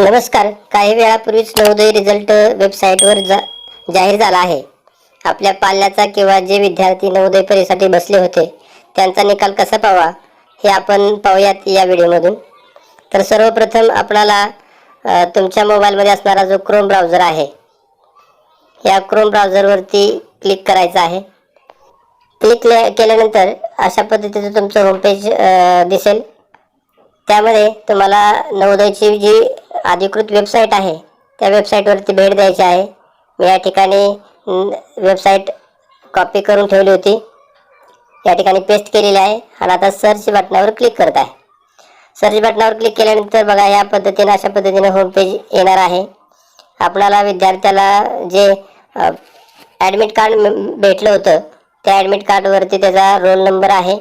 नमस्कार. काही वेळापूर्वीच नवोदय रिझल्ट वेबसाईटवर जा जाहीर झाला आहे. आपल्या पाल्याचा किंवा जे विद्यार्थी नवोदय परीक्षेसाठी बसले होते त्यांचा निकाल कसा पाहावा हे आपण पाहूयात या व्हिडिओमधून. तर सर्वप्रथम आपणाला तुमच्या मोबाईलमध्ये असणारा जो क्रोम ब्राउझर आहे या क्रोम ब्राउझरवरती क्लिक करायचं आहे. क्लिक केल्यानंतर अशा पद्धतीचं तुमचं होमपेज दिसेल. त्यामध्ये तुम्हाला नवोदयची जी अधिकृत वेबसाईट आहे. त्या वेबसाईटवरती भेट द्यायची आहे. मी या ठिकाणी वेबसाईट कॉपी करून ठेवली होती. या ठिकाणी पेस्ट केलेली आहे आणि आता सर्च बटनावर क्लिक करत आहे. सर्च बटनावर क्लिक केल्यानंतर बघा या पद्धतीने अशा पद्धतीने होमपेज येणार आहे. आपणाला विद्यार्थ्याला जे ॲडमिट कार्ड भेटलं होतं त्या ॲडमिट कार्डवरती त्याचा रोल नंबर आहे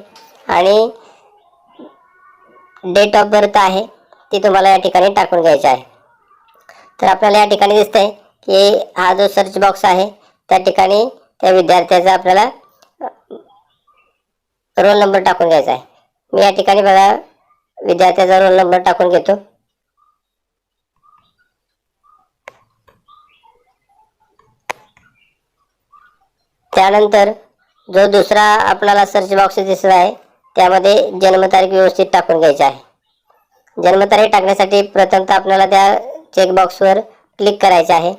आणि डेट ऑफ बर्थ आहे. ती तुम्हाला या ठिकाणी टाकून घ्यायची आहे. तर आपल्याला या ठिकाणी दिसतंय की हा जो सर्च बॉक्स आहे त्या ठिकाणी त्या विद्यार्थ्याचा आपल्याला रोल नंबर टाकून घ्यायचा आहे. मी या ठिकाणी बघा विद्यार्थ्याचा रोल नंबर टाकून घेतो. त्यानंतर जो दुसरा आपल्याला सर्च बॉक्स दिसत आहे त्यामध्ये जन्मतारीख व्यवस्थित टाकून घ्यायची आहे. जन्मतारीख टाकण्यासाठी प्रथमतः आपल्याला त्या चेकबॉक्सवर क्लिक करायचे आहे.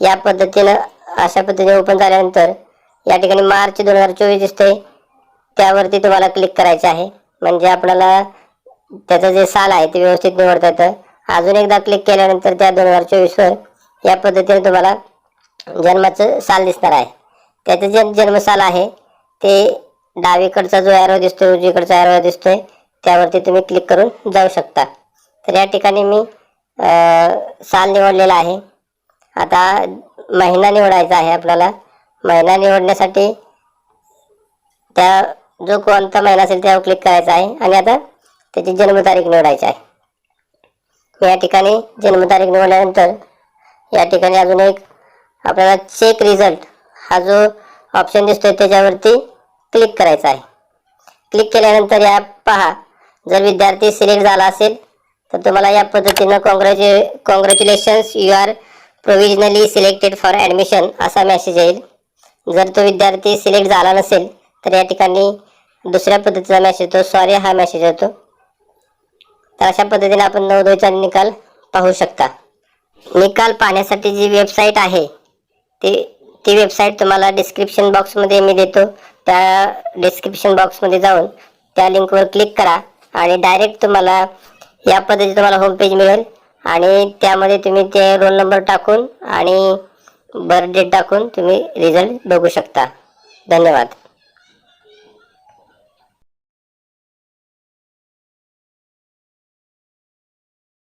या पद्धतीनं अशा पद्धतीने ओपन झाल्यानंतर या ठिकाणी मार्च दोन हजार चोवीस दिसते त्यावरती तुम्हाला क्लिक करायचे आहे. म्हणजे आपल्याला त्याचं जे साल आहे ते व्यवस्थित निवडता येतं. अजून एकदा क्लिक केल्यानंतर त्या दोन हजार चोवीसवर या पद्धतीने तुम्हाला जन्माचं साल दिसणार आहे. त्याचं जे जन्मसाल आहे ते डावीकडचा जो ॲरो दिसतोय उजवीकडचा ॲरो दिसतोय. त्यावरती तुम्ही क्लिक करून जाऊ शकता. तर या ठिकाणी मी साल निवडलेला आहे. आता महिना निवडायचा आहे आपल्याला. महिना निवडण्यासाठी त्या जो कोणता महिना असेल त्यावर क्लिक करायचा आहे. आणि आता त्याची जन्मतारीख निवडायची आहे. या ठिकाणी जन्मतारीख निवडल्यानंतर या ठिकाणी अजून एक आपल्याला चेक रिझल्ट हा जो ऑप्शन दिसतोय त्याच्यावरती क्लिक करायचा आहे. क्लिक केल्यानंतर या पहा जर विद्यार्थी सिलेक्ट झाला असेल तर तुम्हाला या पद्धतीनं कॉंग्रॅच्यु congratulations you are provisionally selected for admission असा मेसेज येईल. जर तो विद्यार्थी सिलेक्ट झाला नसेल तर या ठिकाणी दुसऱ्या पद्धतीचा मेसेज येतो. सॉरी हा मेसेज येतो. तर अशा पद्धतीने आपण नवदोचा निकाल पाहू शकता. निकाल पाहण्यासाठी जी वेबसाईट आहे ती ती वेबसाईट तुम्हाला डिस्क्रिप्शन बॉक्समध्ये मी देतो. त्या डिस्क्रिप्शन बॉक्समध्ये जाऊन त्या लिंकवर क्लिक करा. आणि डायरेक्ट तुम्हाला या पद्धतीने तुम्हाला होमपेज मिळेल. आणि त्यामध्ये तुम्ही ते रोल नंबर टाकून आणि बर्थ डेट टाकून तुम्ही रिझल्ट बघू शकता. धन्यवाद.